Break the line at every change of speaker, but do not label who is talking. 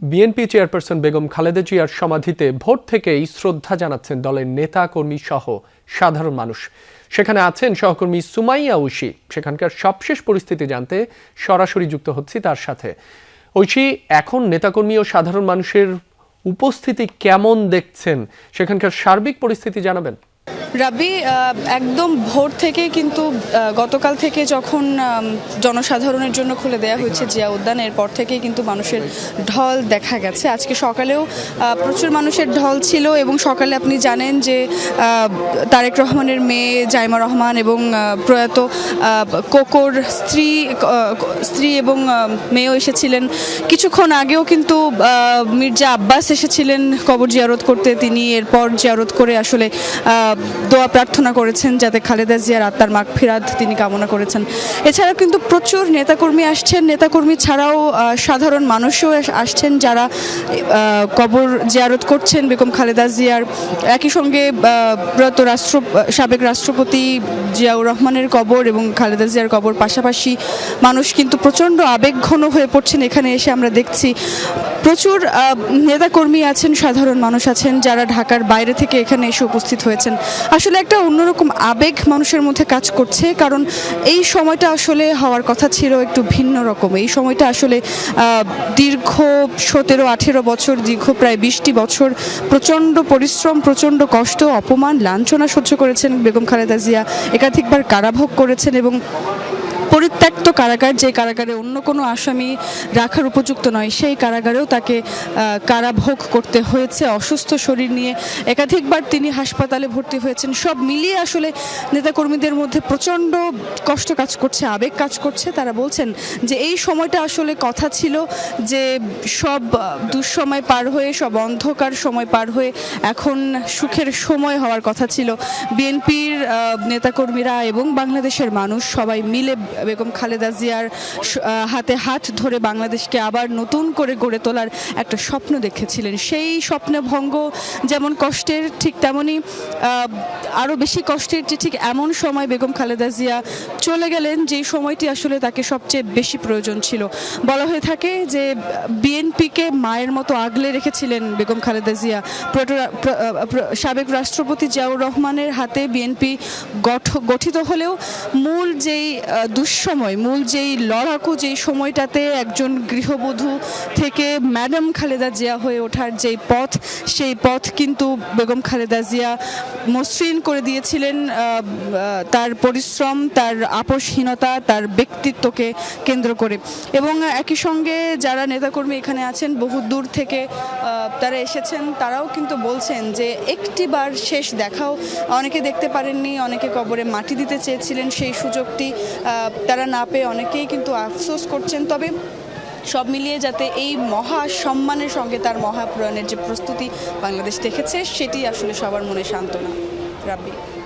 BNP chairperson Begum Khaleda জিয়ার সমাধিতে vote থেকেই শ্রদ্ধা জানাচ্ছেন দলের নেতা কর্মী সহ সাধারণ মানুষ। সেখানে আছেন সহকর্মী সুমাইয়া ঐশী। সেখানকার সবশেষ পরিস্থিতি জানতে সরাসরি যুক্ত হচ্ছি তার সাথে। ঐশী, এখন নেতাকর্মী ও সাধারণ মানুষের উপস্থিতি কেমন দেখছেন? সেখানকার সার্বিক পরিস্থিতি জানাবেন।
আহ, একদম ভোর থেকে কিন্তু গতকাল থেকে যখন জনসাধারণের জন্য খুলে দেওয়া হয়েছে জিয়া উদ্যান এরপর থেকেই কিন্তু মানুষের ঢল দেখা গেছে। আজকে সকালেও প্রচুর মানুষের ঢল ছিল এবং সকালে আপনি জানেন যে তারেক রহমানের মেয়ে জাইমা রহমান এবং প্রয়াত কোকোর স্ত্রী স্ত্রী এবং মেয়েও এসেছিলেন। কিছুক্ষণ আগেও কিন্তু মির্জা আব্বাস এসেছিলেন কবর জিয়ারত করতে। তিনি এরপর জিয়ারত করে আসলে দোয়া প্রার্থনা করেছেন যাতে খালেদা জিয়ার আত্মার মাগ ফিরাদ তিনি কামনা করেছেন। এছাড়া কিন্তু প্রচুর নেতাকর্মী আসছেন। নেতাকর্মী ছাড়াও সাধারণ মানুষও আসছেন যারা কবর জিয়ারত করছেন বেগম খালেদা জিয়ার। একই সঙ্গে রাষ্ট্র, সাবেক রাষ্ট্রপতি জিয়াউর রহমানের কবর এবং খালেদা জিয়ার কবর পাশাপাশি মানুষ কিন্তু প্রচণ্ড আবেগঘন হয়ে পড়ছেন এখানে এসে আমরা দেখছি। প্রচুর নেতাকর্মী আছেন, সাধারণ মানুষ আছেন যারা ঢাকার বাইরে থেকে এখানে এসে উপস্থিত হয়েছেন। আসলে একটা অন্যরকম আবেগ মানুষের মধ্যে কাজ করছে, কারণ এই সময়টা আসলে হওয়ার কথা ছিল একটু ভিন্ন রকম। এই সময়টা আসলে দীর্ঘ সতেরো, আঠেরো বছর, দীর্ঘ প্রায় বিশটি বছর প্রচণ্ড পরিশ্রম, প্রচণ্ড কষ্ট, অপমান, লাঞ্ছনা সহ্য করেছেন বেগম খালেদা জিয়া। একাধিকবার কারাভোগ করেছেন এবং পরিত্যক্ত কারাগার, যে কারাগারে অন্য কোনো আসামি রাখার উপযুক্ত নয়, সেই কারাগারেও তাকে কারাভোগ করতে হয়েছে। অসুস্থ শরীর নিয়ে একাধিকবার তিনি হাসপাতালে ভর্তি হয়েছেন। সব মিলিয়ে আসলে নেতাকর্মীদের মধ্যে প্রচণ্ড কষ্ট কাজ করছে, আবেগ কাজ করছে। তারা বলছেন যে এই সময়টা আসলে কথা ছিল যে সব দুঃসময় পার হয়ে, সব অন্ধকার সময় পার হয়ে এখন সুখের সময় হওয়ার কথা ছিল। বিএনপির নেতাকর্মীরা এবং বাংলাদেশের মানুষ সবাই মিলে বেগম খালেদা জিয়ার হাতে হাত ধরে বাংলাদেশকে আবার নতুন করে গড়ে তোলার একটা স্বপ্ন দেখেছিলেন। সেই স্বপ্নে ভঙ্গ যেমন কষ্টের ঠিক তেমনই আরও বেশি কষ্টের যে ঠিক এমন সময় বেগম খালেদা জিয়া চলে গেলেন যেই সময়টি আসলে তাকে সবচেয়ে বেশি প্রয়োজন ছিল। বলা হয়ে থাকে যে বিএনপিকে মায়ের মতো আগলে রেখেছিলেন বেগম খালেদা জিয়া। সাবেক রাষ্ট্রপতি জিয়াউর রহমানের হাতে বিএনপি গঠিত হলেও মূল যেই আহ, দুঃসময় মূল যেই লড়াকু, যেই সময়টাতে একজন গৃহবধূ থেকে ম্যাডাম খালেদা জিয়া হয়ে ওঠার যেই পথ, সেই পথ কিন্তু বেগম খালেদা জিয়া মসৃণ করে দিয়েছিলেন। তার পরিশ্রম, তার আপোষহীনতা, তার ব্যক্তিত্বকে কেন্দ্র করে। এবং একই সঙ্গে যারা নেতাকর্মী এখানে আছেন, বহু দূর থেকে তারা এসেছেন, তারাও কিন্তু বলছেন যে একটিবার শেষ দেখাও। অনেকে দেখতে পারেননি, অনেকে কবরে মাটি দিতে চেয়েছিলেন সেই সুযোগটি। তারা না পেয়ে অনেকেই কিন্তু আফসোস করছেন। তবে সব মিলিয়ে যাতে এই মহা সম্মানের সঙ্গে তার মহাপ্রয়াণের যে প্রস্তুতি বাংলাদেশ দেখেছে, সেটি আসলে সবার মনে সান্ত্বনা। রাব্বি।